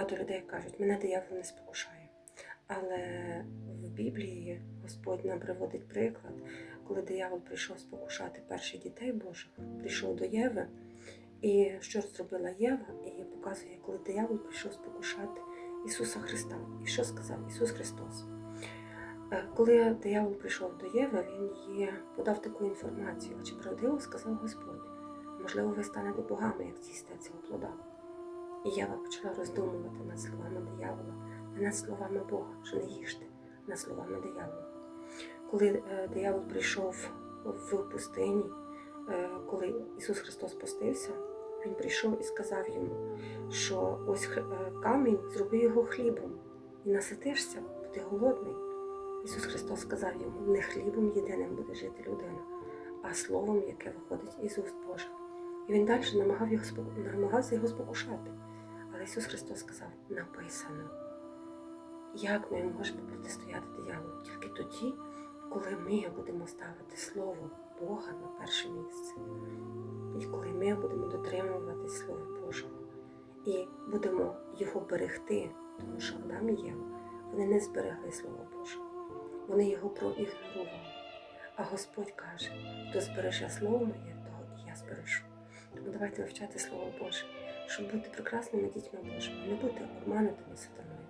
Багато людей кажуть, мене диявол не спокушає. Але в Біблії Господь нам приводить приклад, коли диявол прийшов спокушати перших дітей Божих, прийшов до Єви, і що зробила Єва, і показує, коли диявол прийшов спокушати Ісуса Христа. І що сказав Ісус Христос? Е, Коли диявол прийшов до Єви, він їй подав таку інформацію, чи правдиво сказав Господь. Можливо, ви станете богами, як з'їсте цього плода. І Єва почала роздумувати над словами диявола, не над словами Бога, що не їжте, над словами диявола. Коли е, диявол прийшов в пустині, е, коли Ісус Христос постився, Він прийшов і сказав йому, що ось е, камінь зроби його хлібом, і наситишся, бо голодний. Ісус Христос сказав йому, не хлібом єдиним буде жити людина, а словом, яке виходить із уст Божих. І він далі намагав намагався його спокушати. Але Ісус Христос сказав, написано. Як ми можемо протистояти дияволу? Тільки тоді, коли ми будемо ставити Слово Бога на перше місце. І коли ми будемо дотримуватись Слова Божого і будемо його берегти, тому що Адам і Єва, вони не зберегли Слово Боже, вони його проігнорували. А Господь каже, хто збереже слово моє, того і я збережу. Тому давайте вивчати Слово Боже, щоб бути прекрасними дітьми Божими, не бути обманутими сатаною,